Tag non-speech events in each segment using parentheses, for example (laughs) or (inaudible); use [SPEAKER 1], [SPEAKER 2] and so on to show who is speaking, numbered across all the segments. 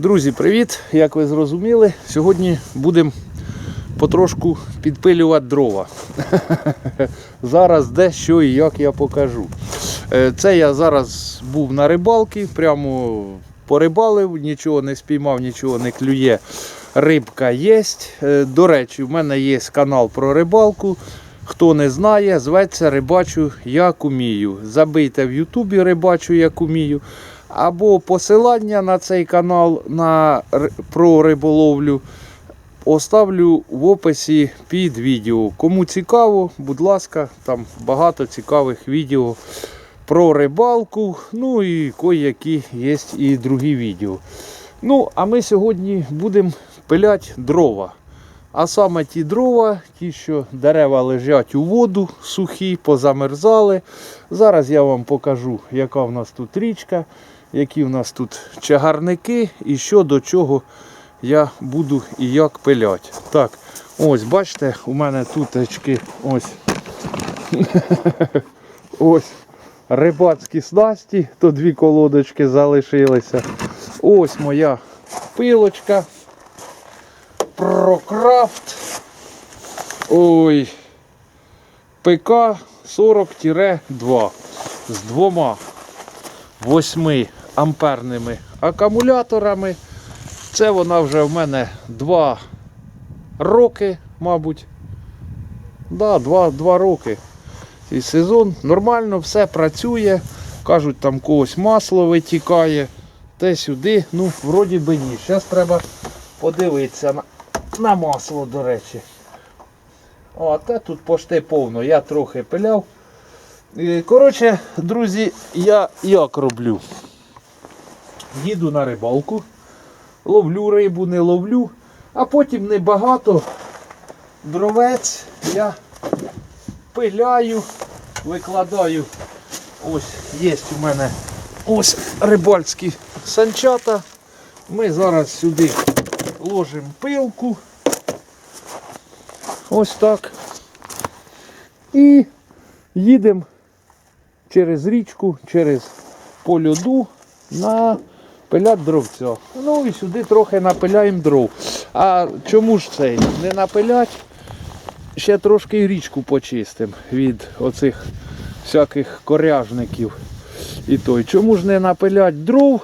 [SPEAKER 1] Друзі, привіт! Як ви зрозуміли, сьогодні будемо потрошку підпилювати дрова. (laughs) Зараз де, що і як я покажу. Е, Це я зараз був на рибалці, прямо порибалив, нічого не спіймав, нічого не клює. Рибка є. Е, До речі, в мене є канал про рибалку. Хто не знає, зветься Рибачу як умію. Забийте в Ютубі Рибачу як умію. Або посилання на цей канал на, про риболовлю оставлю в описі під відео. Кому цікаво, будь ласка, там багато цікавих відео про рибалку. Ну і кої-які є і другі відео. Ну, а ми сьогодні будемо пиляти дрова. А саме ті дрова, ті, що дерева лежать у воду, сухі, позамерзали. Зараз я вам покажу, яка в нас тут річка, які в нас тут чагарники і що до чого я буду і як пилять. Так, ось бачите, у мене тут очки ось. (laughs) ось рибацькі снасті, то дві колодочки залишилися. Ось моя пилочка. Прокрафт. Ой. ПК 40-2 з двома 8 амперними акумуляторами. Це вона вже в мене 2 роки, мабуть. Да, 2, 2 роки. І сезон нормально все працює. Кажуть, там когось масло витікає. Те сюди, ну, вроді би ні. Зараз треба подивитися на, на масло, до речі. А те тут пошти повно, я трохи пиляв. Коротше, друзі, я як роблю? Їду на рибалку, ловлю рибу, не ловлю, а потім небагато дровець я пиляю, викладаю. Ось є у мене ось рибальські санчата. Ми зараз сюди ложимо пилку. Ось так. І їдемо через річку, через по льоду на пилять дровця. Ну і сюди трохи напиляємо дров. А чому ж цей? Не напилять? Ще трошки річку почистимо від оцих всяких коряжників. І той. Чому ж не напилять дров?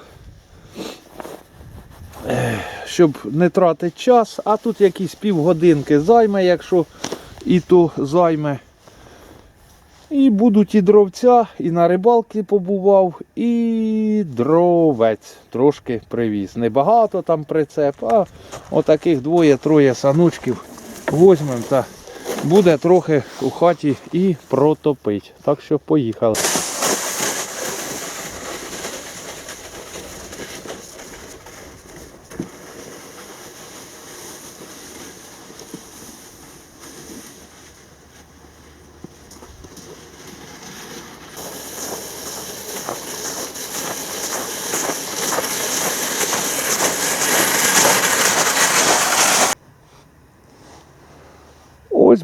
[SPEAKER 1] Щоб не тратити час, а тут якісь півгодинки займе, якщо і то займе. І будуть і дровця, і на рибалки побував, і дровець трошки привіз. Небагато там прицеп, а отаких двоє-троє саночків возьмемо та буде трохи у хаті і протопить. Так що поїхали.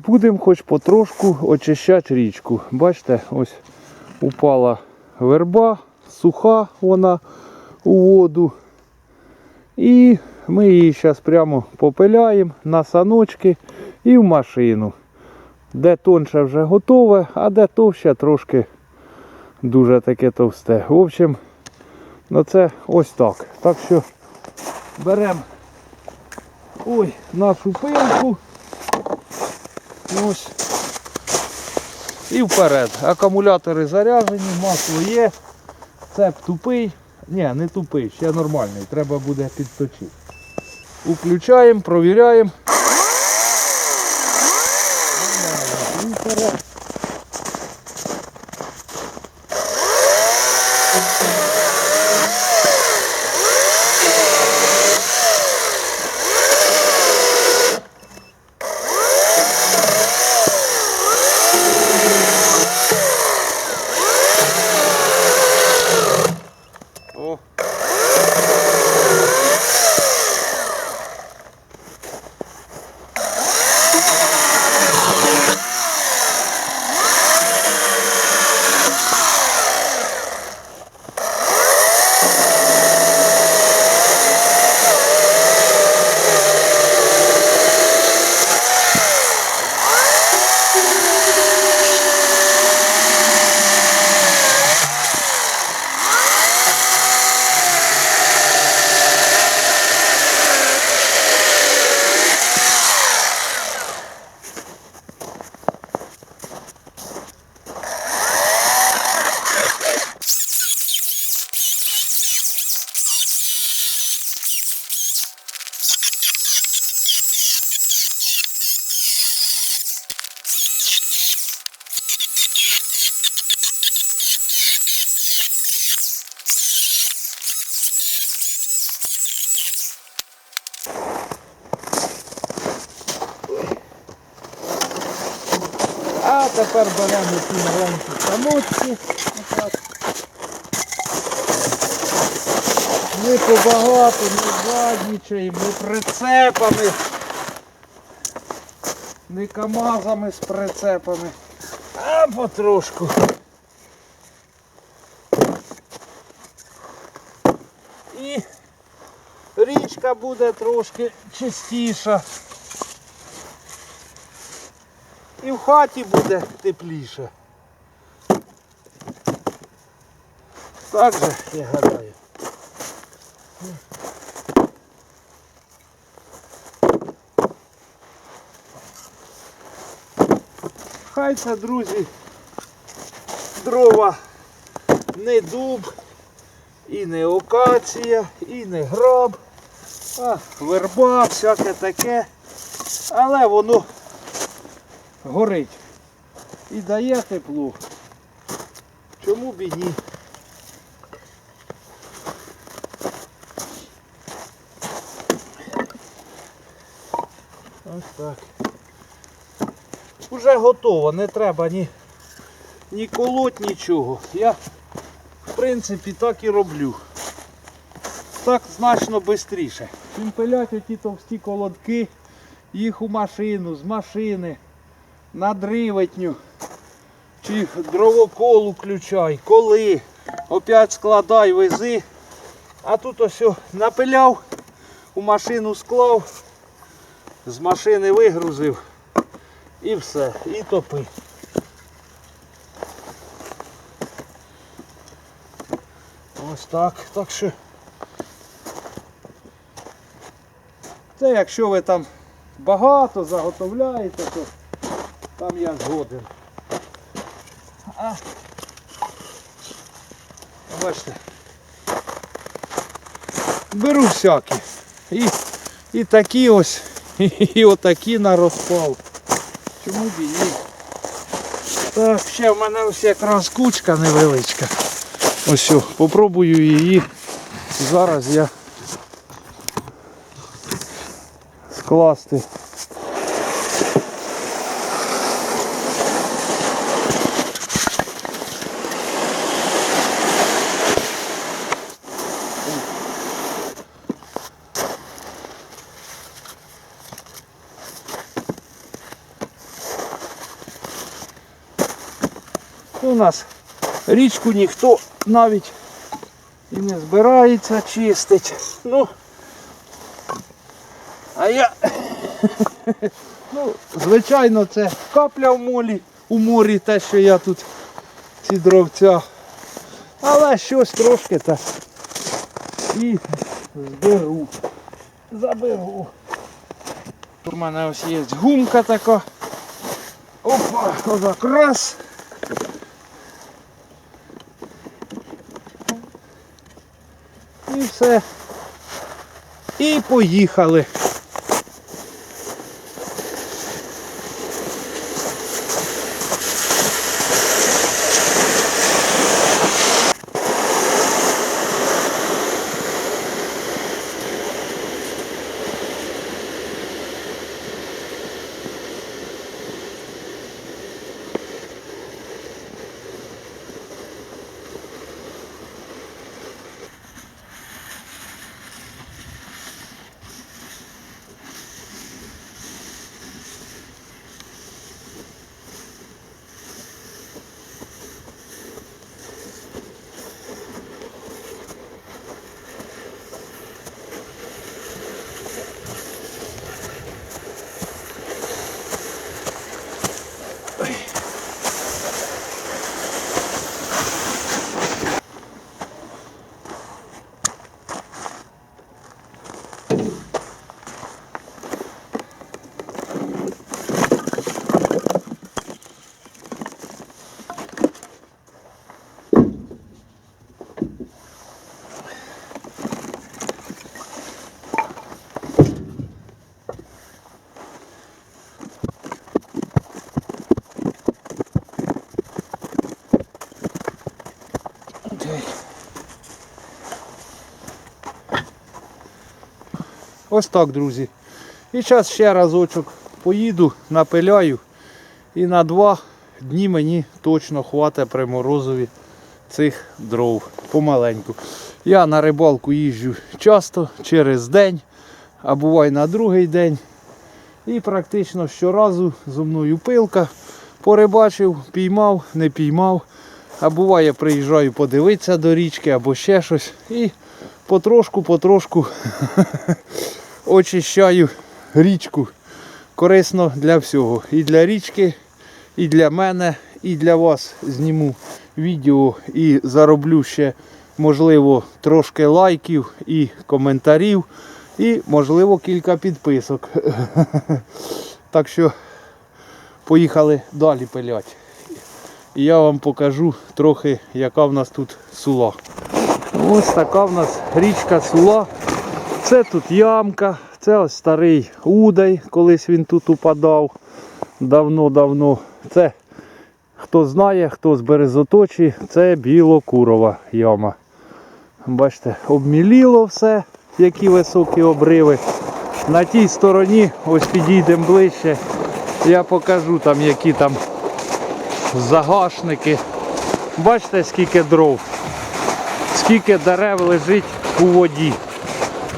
[SPEAKER 1] Будемо хоч потрошку очищати річку. Бачите, ось упала верба, суха вона у воду. І ми її зараз прямо попиляємо на саночки і в машину. Де тонше вже готове, а де товще трошки дуже таке товсте. В общем, ну це ось так. Так що беремо ой, нашу пилку. Ось. І вперед. Акумулятори заряджені, масло є. Цеп тупий. Ні, не тупий, ще нормальний. Треба буде підточити. Включаємо, провіряємо. Тепер беремо ці маленькі самочки. Ми побагато, не жадничаємо, не прицепами, не камазами з прицепами, а потрошку. І річка буде трошки чистіша. І в хаті буде тепліше. Так же, я гадаю. Хай це, друзі, дрова не дуб, і не окація, і не граб, а верба, всяке таке. Але воно горить і дає тепло. Чому б і ні? Ось так. Уже готово, не треба ні, ні колоть, нічого. Я в принципі так і роблю. Так значно швидше. Чим оті товсті колодки, їх у машину, з машини, на дриветню, чи дровокол включай, коли, опять складай, вези. А тут ось напиляв, у машину склав, з машини вигрузив і все, і топи. Ось так. Так що. Це якщо ви там багато заготовляєте, то там я згоден. А бачите. Беру всякі. І, і такі ось, (laughs) і, отакі на розпал. Чому б і ні? Так, ще в мене ось якраз кучка невеличка. Ось, попробую її. Зараз я скласти. Нас річку ніхто навіть і не збирається чистить. Ну, а я, (laughs) ну, звичайно, це капля в молі, у морі, те, що я тут ці дровця. Але щось трошки так і зберу. Заберу. У мене ось є гумка така. Опа, отак раз. Все. І поїхали. Ось так, друзі. І зараз ще разочок поїду, напиляю і на два дні мені точно хватить при морозові цих дров помаленьку. Я на рибалку їжджу часто через день, а буває на другий день. І практично щоразу зо мною пилка. Порибачив, піймав, не піймав. А буває, приїжджаю подивитися до річки або ще щось. І потрошку-потрошку (laughs) очищаю річку. Корисно для всього. І для річки, і для мене, і для вас зніму відео і зароблю ще, можливо, трошки лайків і коментарів. І, можливо, кілька підписок. (laughs) Так що поїхали далі пилять. І я вам покажу трохи, яка в нас тут сула. Ось така в нас річка сула. Це тут ямка, це ось старий удай, колись він тут упадав давно-давно. Це хто знає, хто з березоточі, це білокурова яма. Бачите, обміліло все, які високі обриви. На тій стороні, ось підійдемо ближче, я покажу там, які там загашники. Бачите, скільки дров, скільки дерев лежить у воді.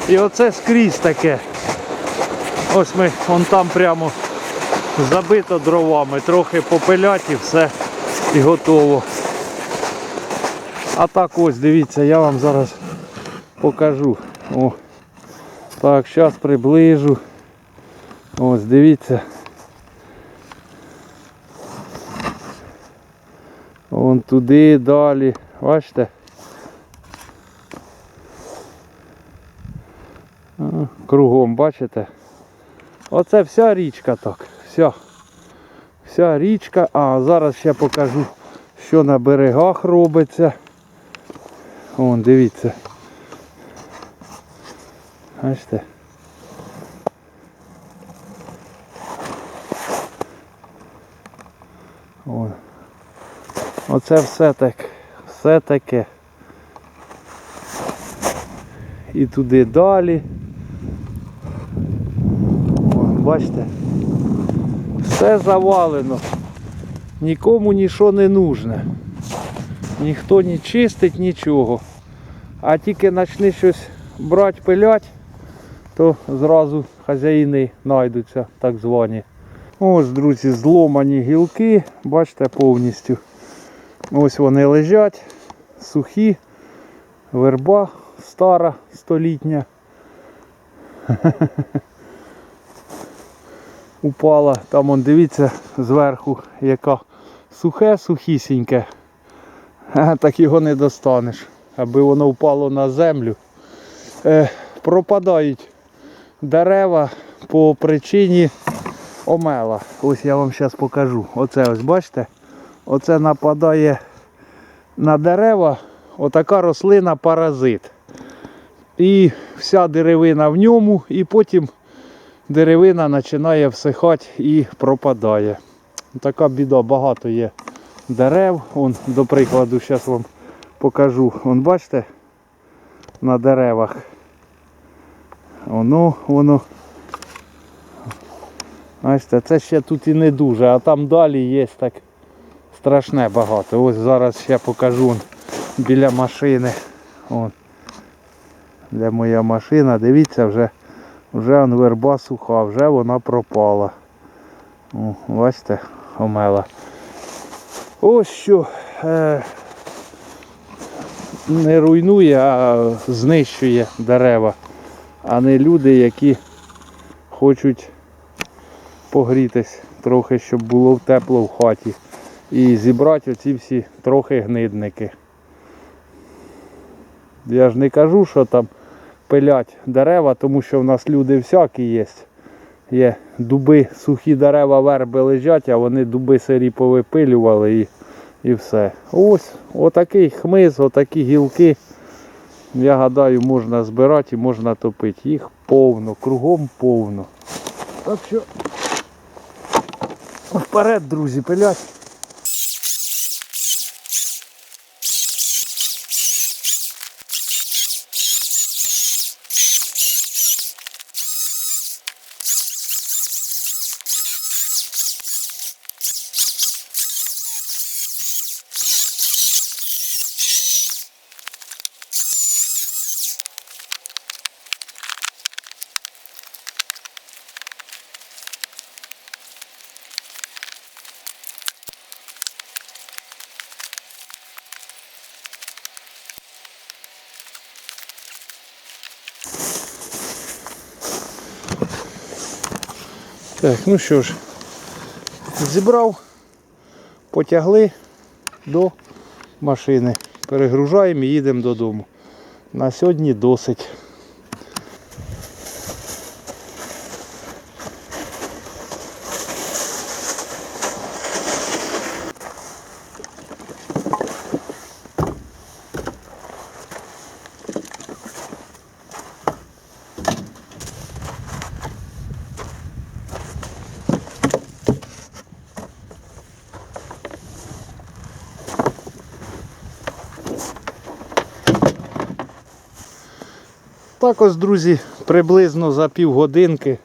[SPEAKER 1] І оце скрізь таке. Ось ми вон там прямо забито дровами, трохи попилять і все і готово. А так ось дивіться, я вам зараз покажу. О, так, зараз приближу. Ось дивіться. Вон туди далі. Бачите? Кругом, бачите? Оце вся річка так. Вся. Вся річка. А зараз ще покажу, що на берегах робиться. Вон, дивіться. Бачите? Вон. Оце все так, все таке. І туди далі. Бачите? Все завалено. Нікому нічого не нужне. Ніхто не чистить нічого. А тільки почни щось брати, пилять, то зразу хазяїни знайдуться, так звані. Ось, друзі, зломані гілки, бачите, повністю. Ось вони лежать, сухі, верба стара, столітня. (laughs) Упала, там он дивіться зверху, яка сухе, сухісіньке. Так його не достанеш, аби воно впало на землю. Е, пропадають дерева по причині омела. Ось я вам зараз покажу. Оце ось бачите? Оце нападає на дерева отака рослина паразит. І вся деревина в ньому, і потім деревина починає всихати і пропадає. Така біда, багато є дерев. Вон, до прикладу, зараз вам покажу. Вон бачите, на деревах. Воно, воно. Бачите, це ще тут і не дуже, а там далі є так страшне багато. Ось зараз ще покажу вон, біля машини. Вон. Де моя машина, дивіться, вже вже вон верба суха, вже вона пропала. О, бачите, омела. Ось що е, не руйнує, а знищує дерева, а не люди, які хочуть погрітись трохи, щоб було тепло в хаті. І зібрати оці всі трохи гнидники. Я ж не кажу, що там пилять дерева, тому що в нас люди всякі є. Є дуби, сухі дерева, верби лежать, а вони дуби сирі повипилювали і і все. Ось отакий хмиз, отакі гілки. Я гадаю, можна збирати і можна топити. Їх повно, кругом повно. Так що вперед, друзі, пилять. Так, ну що ж, зібрав, потягли до машини. Перегружаємо і їдемо додому. На сьогодні досить. Так ось, друзі, приблизно за півгодинки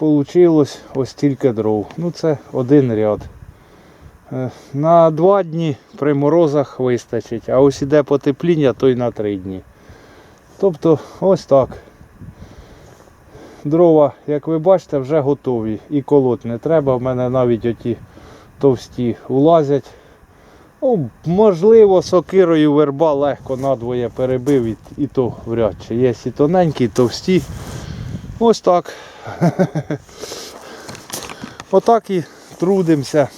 [SPEAKER 1] вийшло ось стільки дров. Ну це один ряд. Е, На два дні при морозах вистачить, а ось іде потепління, то й на три дні. Тобто ось так. Дрова, як ви бачите, вже готові. І колоть не треба. В мене навіть оті товсті улазять. Ну, можливо, сокирою верба легко надвоє перебив і, і то вряд чи. Є і тоненькі, і товсті. Ось так. (laughs) Отак і трудимося.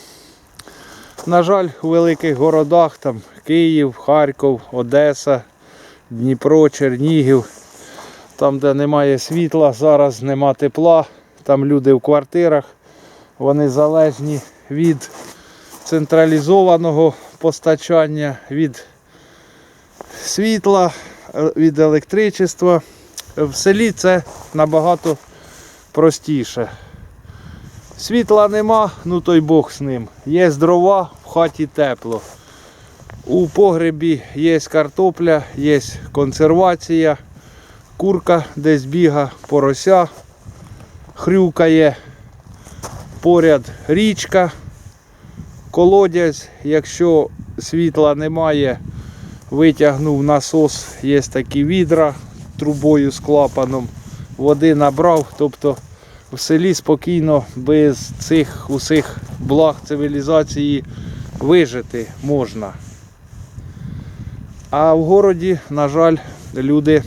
[SPEAKER 1] На жаль, у великих городах, там Київ, Харків, Одеса, Дніпро, Чернігів, там, де немає світла, зараз нема тепла, там люди в квартирах, вони залежні від централізованого постачання, від світла, е, від електричества. В селі це набагато простіше. Світла нема, ну той Бог з ним. Є дрова, в хаті тепло. У погребі є картопля, є консервація, курка десь біга, порося, хрюкає, поряд річка, колодязь. Якщо світла немає, витягнув насос, є такі відра трубою з клапаном, води набрав. Тобто в селі спокійно без цих усіх благ цивілізації вижити можна. А в городі, на жаль, люди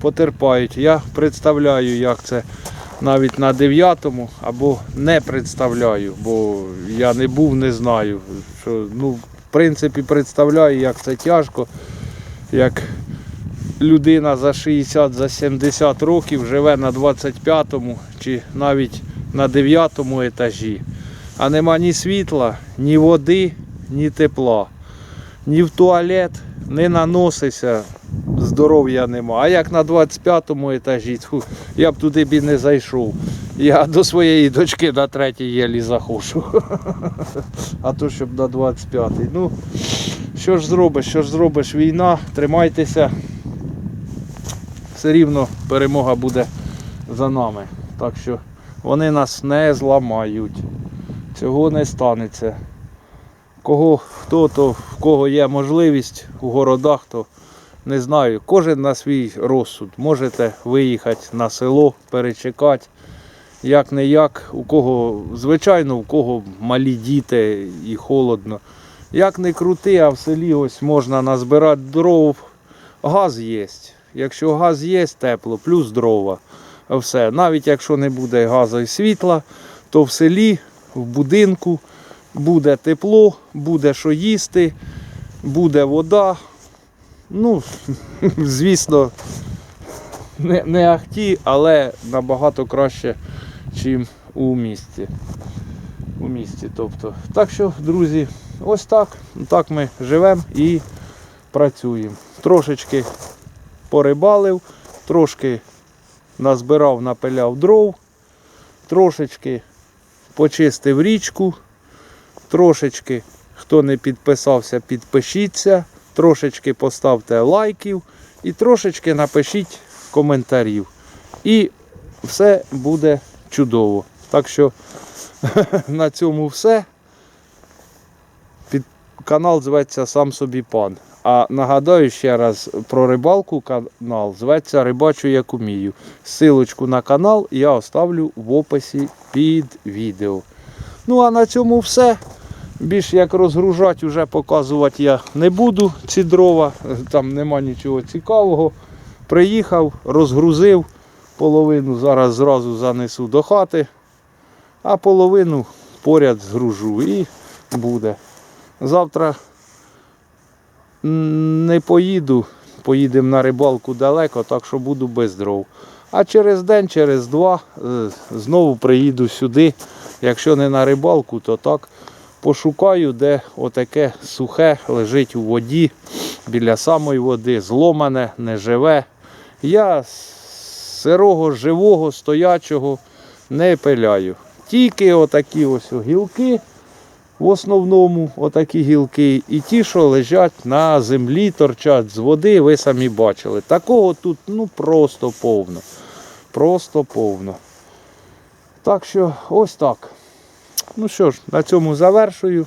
[SPEAKER 1] потерпають. Я представляю, як це навіть на 9-му або не представляю, бо я не був, не знаю. Що, ну, принципі, представляю, як це тяжко, як людина за 60, за 70 років живе на 25-му чи навіть на 9-му етажі. А нема ні світла, ні води, ні тепла. Ні в туалет не наносися, здоров'я нема. А як на 25-му етажі, я б туди б і не зайшов. Я до своєї дочки на третій єлі захочу. (laughs) А то щоб на 25-й. Ну, що ж зробиш, що ж зробиш, війна, тримайтеся. Все рівно перемога буде за нами. Так що вони нас не зламають. Цього не станеться. Кого хто то, в кого є можливість у городах, то не знаю. Кожен на свій розсуд. Можете виїхати на село, перечекати. Як не як, у кого, звичайно, у кого малі діти і холодно. Як не крути, а в селі ось можна назбирати дров. Газ є. Якщо газ є, тепло, плюс дрова. Все. Навіть якщо не буде газу і світла, то в селі, в будинку буде тепло, буде що їсти, буде вода. Ну, (laughs) звісно, не, не ахті, але набагато краще, ніж у місті. У місті. Тобто. Так що, друзі, ось так. Так ми живемо і працюємо. Трошечки порибалив, трошки назбирав, напиляв дров, трошечки почистив річку, трошечки, хто не підписався, підпишіться, трошечки поставте лайків і трошечки напишіть коментарів. І все буде чудово. Так що (laughs) на цьому все. Під... Канал зветься Сам собі пан. А нагадаю ще раз про рибалку канал зветься Рибачу як умію. Силочку на канал я оставлю в описі під відео. Ну а на цьому все. Більш як розгружати, вже показувати я не буду ці дрова, там нема нічого цікавого. Приїхав, розгрузив половину, зараз зразу занесу до хати. а половину поряд згружу і буде. Завтра не поїду, поїдемо на рибалку далеко, так що буду без дров. А через день, через два е, знову приїду сюди. Якщо не на рибалку, то так пошукаю, де отаке сухе лежить у воді, біля самої води, зломане, неживе. Я сирого, живого, стоячого не пиляю. Тільки отакі ось гілки, в основному отакі гілки, і ті, що лежать на землі, торчать з води, ви самі бачили. Такого тут ну просто повно. Просто повно. Так що ось так. Ну що ж, на цьому завершую.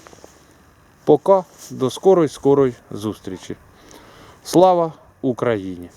[SPEAKER 1] Пока, до скорої скорої зустрічі. Слава Україні!